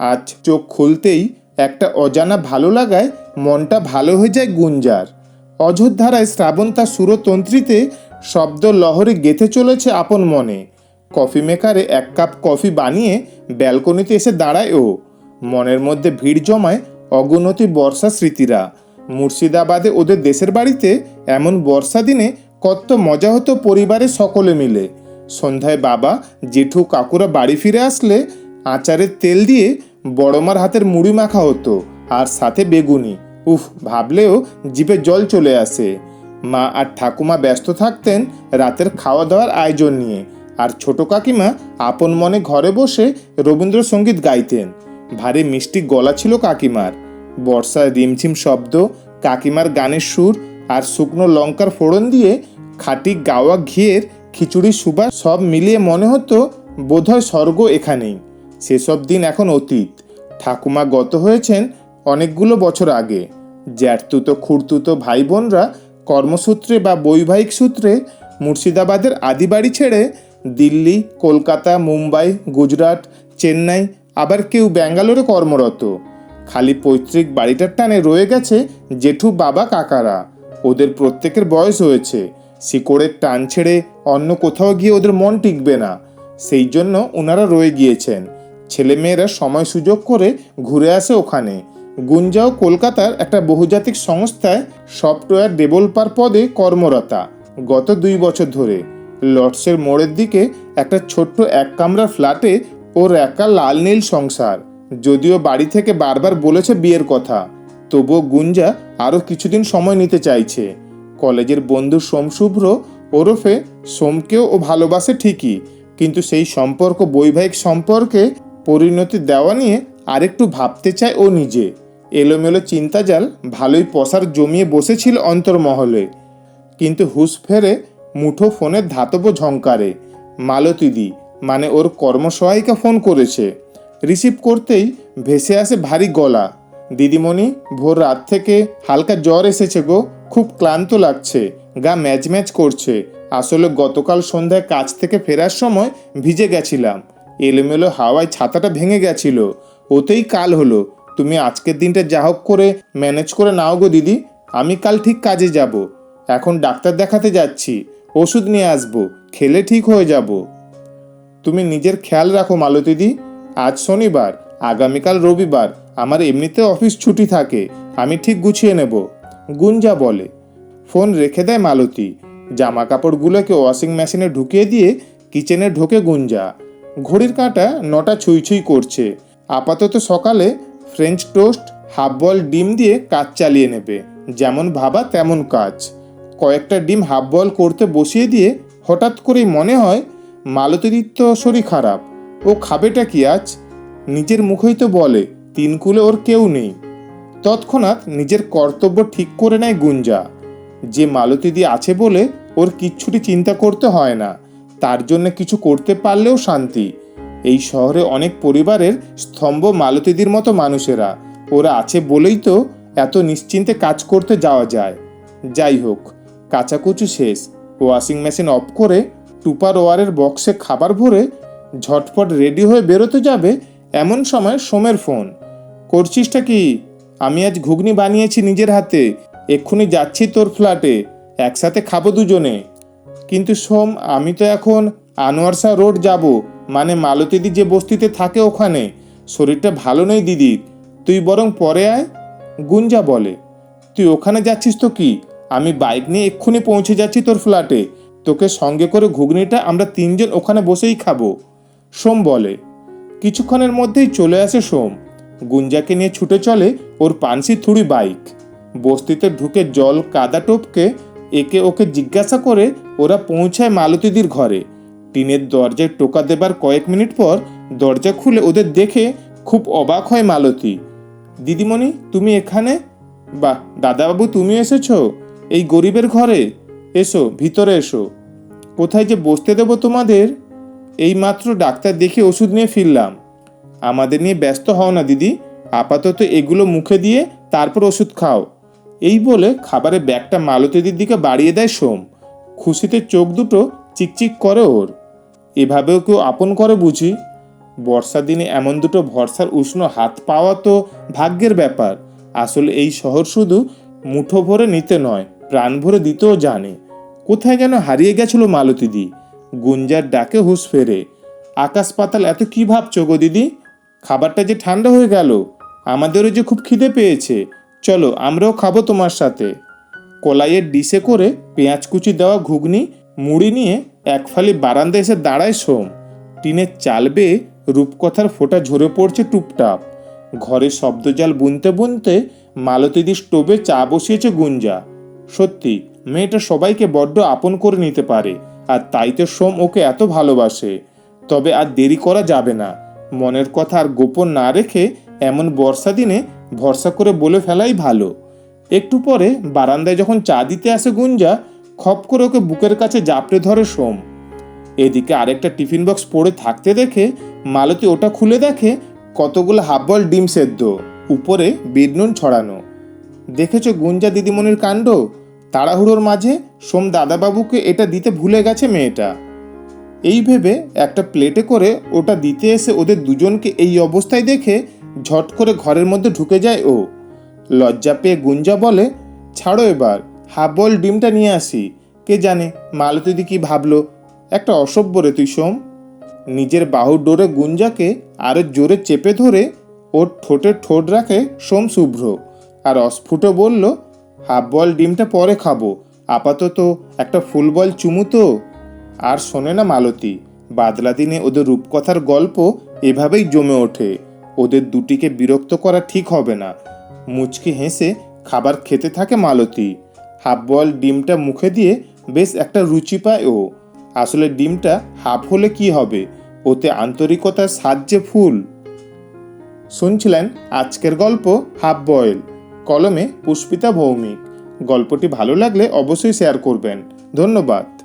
আজ চোখ খুলতেই একটা অজানা ভালো লাগায় মনটা ভালো হয়ে যায় গুঞ্জার। অযোধ্যারায় শ্রাবণ তার সুরতন্ত্রীতে শব্দ লহরে গেঁথে চলেছে আপন মনে। কফি মেকারে এক কাপ কফি বানিয়ে ব্যালকনিতে এসে দাঁড়ায় ও। মনের মধ্যে ভিড় জমায় অগুনতি বর্ষা স্মৃতিরা। মুর্শিদাবাদে ওদের দেশের বাড়িতে এমন বর্ষা দিনে কত মজা হতো পরিবারে সকলে মিলে। সন্ধ্যায় বাবা, জেঠু, কাকুরা বাড়ি ফিরে আসলে আচারের তেল দিয়ে বড়মার হাতের মুড়ি মাখা হতো আর সাথে বেগুনি। উফ, ভাবলেও জিভে জল চলে আসে। মা আর ঠাকুমা ব্যস্ত থাকতেন রাতের খাওয়া দাওয়ার আয়োজন নিয়ে আর ছোট কাকিমা আপন মনে ঘরে বসে রবীন্দ্রসঙ্গীত গাইতেন। ভারী মিষ্টি গলা ছিল কাকিমার। বর্ষার রিমঝিম শব্দ, কাকিমার গানের সুর আর শুকনো লঙ্কার ফোড়ন দিয়ে খাঁটি গাওয়া ঘিয়ের খিচুড়ি, সুবাস সব মিলিয়ে মনে হতো বোধহয় স্বর্গ এখানেই। সেসব দিন এখন অতীত। ঠাকুমা গত হয়েছেন অনেকগুলো বছর আগে। জ্যাঠতুতো, খুঁড়তুতো ভাই বোনরা কর্মসূত্রে বা বৈবাহিক সূত্রে মুর্শিদাবাদের আদি বাড়ি ছেড়ে দিল্লি, কলকাতা, মুম্বাই, গুজরাট, চেন্নাই, আবার কেউ ব্যাঙ্গালোরে কর্মরত। খালি পৈতৃক বাড়িটার টানে রয়ে গেছে জেঠু বাবা কাকারা। ওদের প্রত্যেকের বয়স হয়েছে। শিকড়ের টান ছেড়ে অন্য কোথাও গিয়ে ওদের মন টিকবে না। সেই জন্য ওনারা রয়ে গিয়েছেন। ছেলেমেয়েরা সময় সুযোগ করে ঘুরে আসে ওখানে। গুঞ্জাও কলকাতার একটা বহুজাতিক সংস্থায় সফটওয়্যার ডেভেলপার পদে কর্মরতা গত দুই বছর ধরে। লর্ডসের মোড়ের দিকে একটা ছোট্ট এক কামরা ফ্ল্যাটে ওর একা লাল নীল সংসার। যদিও বাড়ি থেকে বারবার বলেছে বিয়ের কথা, তবুও গুঞ্জা আরও কিছুদিন সময় নিতে চাইছে। কলেজের বন্ধু সোম শুভ্র ওরফে সোমকেও ও ভালোবাসে ঠিকই, কিন্তু সেই সম্পর্ক বৈবাহিক সম্পর্কে পরিণতি দেওয়া নিয়ে আরেকটু ভাবতে চায় ও নিজে। এলোমেলো চিন্তাজাল ভালোই পসার জমিয়ে বসেছিল অন্তর্মহলে। কিন্তু হুঁশ ফেরে মুঠো ফোনের ধাতব ঝঙ্কারে মালতীদি মানে ওর কর্মসহায়িকা ফোন করেছে। রিসিভ করতেই ভেসে আসে ভারী গলা। দিদিমণি, ভোর রাত থেকে হালকা জ্বর এসেছে গো, খুব ক্লান্ত লাগছে, গা ম্যাচ ম্যাচ করছে। আসলে গতকাল সন্ধ্যায় কাজ থেকে ফেরার সময় ভিজে গেছিলাম। এলোমেলো হাওয়ায় ছাতাটা ভেঙে গেছিল। ওতেই কাল হলো। তুমি আজকের দিনটা যা হোক করে ম্যানেজ করে নাও গো দিদি। আমি কাল ঠিক কাজে যাব। এখন ডাক্তার দেখাতে যাচ্ছি। ওষুধ নিয়ে আসব। খেলে ঠিক হয়ে যাব। তুমি নিজের খেয়াল রাখো মালতীদি আজ শনিবার, আগামীকাল রবিবার। আমার এমনিতে অফিস ছুটি থাকে। আমি ঠিক গুছিয়ে নেব। গুঞ্জা বলে। ফোন রেখে দেয় মালতী। জামা কাপড়গুলোকে ওয়াশিং মেশিনে ঢুকিয়ে দিয়ে কিচেনে ঢোকে গুঞ্জা। ঘড়ির কাঁটা নটা ছুঁই ছুঁই করছে। আপাতত সকালে ফ্রেঞ্চ টোস্ট হাফ বল ডিম দিয়ে কাজ চালিয়ে নেবে। যেমন ভাবা তেমন কাজ। কয়েকটা ডিম হাফ বল করতে বসিয়ে দিয়ে হঠাৎ করেই মনে হয় মালতীদির তো শরীর খারাপ। ও খাবেটা কি আজ? নিজের মুখেই তো বলে, তিন কুলে ওর কেউ নেই। তৎক্ষণাৎ নিজের কর্তব্য ঠিক করে নেয় গুঞ্জা। যে মালতীদি আছে বলে ওর কিচ্ছুটি চিন্তা করতে হয় না। তার জন্য কিছু করতে পারলেও শান্তি। এই শহরে অনেক পরিবারের স্তম্ভ মালতীদির মতো মানুষেরা। ওরা আছে বলেই তো এত নিশ্চিন্তে কাজ করতে যাওয়া যায়। যাই হোক, কাচাকুচু শেষ। ওয়াশিং মেশিন অফ করে টুপার ওয়ারের বক্সে খাবার ভরে ঝটপট রেডি হয়ে বেরোতে যাবে এমন সময় সোমের ফোন। করছিসটা কি? আমি আজ ঘুগনি বানিয়েছি নিজের হাতে। এক্ষুনি যাচ্ছি তোর ফ্ল্যাটে। একসাথে খাব দুজনে। কিন্তু সোম, আমি তো এখন আনোয়ার শাহ রোড যাব। মানে মালতীদি যে বস্তিতে থাকে ওখানে। শরীরটা ভালো নেই দিদির তুই বরং পরে আয়। গুঞ্জা বলে, তুই ওখানে যাচ্ছিস তো কি? আমি বাইক নিয়ে এক্ষুনি পৌঁছে যাচ্ছি তোর ফ্ল্যাটে। তোকে সঙ্গে করে ঘুগনিটা আমরা তিনজন ওখানে বসেই খাব। সোম বলে, কিছুক্ষণের মধ্যেই চলে আসে সোম। গুঞ্জাকে নিয়ে ছুটে চলে ওর পানসি থুড়ি বাইক। বস্তিতে ঢুকে জল কাদা টোপকে একে ওকে জিজ্ঞাসা করে ওরা পৌঁছায় মালতীদির ঘরে। টিনের দরজায় টোকা দেবার কয়েক মিনিট পর দরজা খুলে ওদের দেখে খুব অবাক হয় মালতী। দিদিমণি, তুমি এখানে? বাহ, দাদাবাবু তুমি এসেছ? এই গরিবের ঘরে? এসো, ভিতরে এসো। কোথায় যে বসতে দেবো তোমাদের? এই মাত্র ডাক্তার দেখে ওষুধ নিয়ে ফিরলাম। আমাদের নিয়ে ব্যস্ত হও না দিদি। আপাতত এগুলো মুখে দিয়ে তারপর ওষুধ খাও। এই বলে খাবারের ব্যাগটা মালতীদির দিকে বাড়িয়ে দেয় সোম। খুশিতে চোখ দুটো চিকচিক করে ওর। এভাবেও কেউ আপন করে বুঝি? বর্ষা দিনে এমন দুটো ভরসার উষ্ণ হাত পাওয়া তো ভাগ্যের ব্যাপার। আসলে এই শহর শুধু মুঠো ভরে নিতে নয়, প্রাণ ভরে দিতেও জানে। কোথায় যেন হারিয়ে গেছিল মালতীদি। গুঞ্জার ডাকে হুঁশ ফেরে, আকাশ পাতাল, এত কি ভাবছ গো দিদি? খাবারটা যে ঠান্ডা হয়ে গেল। আমাদেরও যে খুব খিদে পেয়েছে। চলো আমরাও খাব তোমার সাথে। কলাইয়ের ডিশে করে পেঁয়াজ কুচি দেওয়া ঘুগনি, মুড়ি নিয়ে এক ফালি বারান্দায় এসে দাঁড়ায় সোম। টিনের চাল বেয়ে রূপকথার ফোঁটা ঝরে পড়ছে টুপটাপ। ঘরে শব্দজাল বুনতে বুনতে মালতীদি স্টোভে চা বসিয়েছে গুঞ্জা। সত্যি, মেয়েটা সবাইকে বড্ড আপন করে নিতে পারে, আর তাই তো সোম ওকে এত ভালোবাসে। তবে আর দেরি করা যাবে না। মনের কথা আর গোপন না রেখে এমন বর্ষা দিনে ভরসা করে বলে ফেলাই ভালো। একটু পরে বারান্দায় যখন চা দিতে আসে গুঞ্জা, খপ করে ওকে বুকের কাছে জাপটে ধরে সোম। এদিকে আরেকটা টিফিন বক্স পড়ে থাকতে দেখে মালতী ওটা খুলে দেখে কতগুলো হাফ বল ডিম সেদ্ধ, উপরে বিট নুন ছড়ানো। দেখেছ গুঞ্জা দিদিমণির কাণ্ড? তাড়াহুড়োর মাঝে সোম দাদাবাবুকে এটা দিতে ভুলে গেছে মেয়েটা। এই ভেবে একটা প্লেটে করে ওটা দিতে এসে ওদের দুজনকে এই অবস্থায় দেখে ঝট করে ঘরের মধ্যে ঢুকে যায় ও। লজ্জা পেয়ে গুঞ্জা বলে, ছাড়ো এবার হাফ বল ডিমটা নিয়ে আসি। কে জানে মালতীদি কি ভাবলো, একটা অসভ্য রে তুই সোম নিজের বাহুর ডোরে গুঞ্জাকে আরও জোরে চেপে ধরে ওর ঠোঁটে ঠোঁট রাখে সোম শুভ্র। আর অস্ফুট বলল হাফ বল ডিমটা পরে খাব। আপাতত একটা ফুল বল চুমু তো। আর শোনে না মালতী, বাদলা দিনে ওদের রূপকথার গল্প এভাবেই জমে ওঠে। ওদের দুটিকে বিরক্ত করা ঠিক হবে না। মুচকি হেসে খাবার খেতে থাকে মালতী। হাফ বল ডিমটা মুখে দিয়ে বেশ একটা রুচি পায় ও। আসলে ডিমটা হাফ হলে কি হবে? ওতে আন্তরিকতার সাহায্যে ফুল। শুনছিলেন আজকের গল্প হাফ বয়েল, কলমে পুষ্পিতা ভৌমিক। গল্পটি ভালো লাগলে অবশ্যই শেয়ার করবেন। ধন্যবাদ।